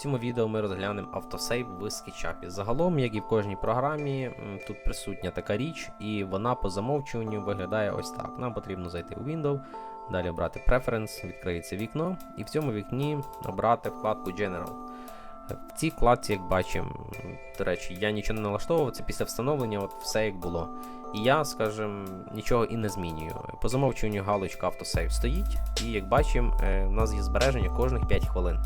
цьому відео ми розглянемо автосейв в SketchUp. Загалом, як і в кожній програмі, тут присутня така річ, і вона по замовчуванню виглядає ось так. Нам потрібно зайти у Window, далі обрати Preference, відкриється вікно, і в цьому вікні обрати вкладку General. В цій вкладці, як бачимо, до речі, я нічого не налаштовував, це після встановлення, от все як було. І я, скажімо, нічого і не змінюю. По замовчуванню галочка автосейв стоїть, і як бачимо, е, у нас є збереження кожних 5 хвилин.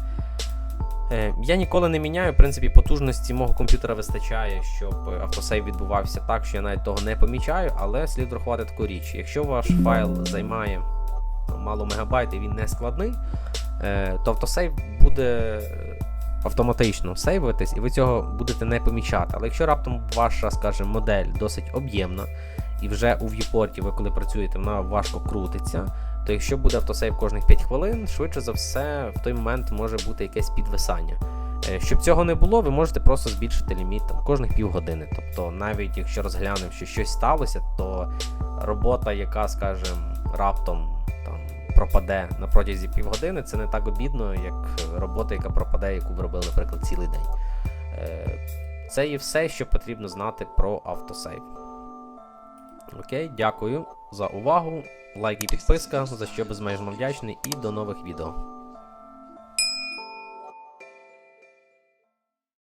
Е, Я ніколи не міняю, в принципі, потужності мого комп'ютера вистачає, щоб е, автосейв відбувався так, що я навіть того не помічаю, але слід врахувати таку річ. Якщо ваш файл займає ну, мало мегабайт і він не складний, е, то автосейв буде автоматично сейвитись, і ви цього будете не помічати. Але якщо раптом ваша, скажімо, модель досить об'ємна, і вже у в'юпорті ви коли працюєте, вона важко крутиться, то якщо буде автосейв кожних 5 хвилин, швидше за все, в той момент може бути якесь підвисання. Е, Щоб цього не було, ви можете просто збільшити ліміт там, кожних півгодини. Тобто, навіть якщо розглянемо, що щось сталося, то робота, яка, скажімо, раптом там пропаде на протязі півгодини, це не так обідно, як робота, яка пропаде, яку ви робили, наприклад, цілий день. Е, Це є все, що потрібно знати про автосейв. Окей, дякую за увагу. Лайк і підписка, за що безмежно вдячний, і до нових відео.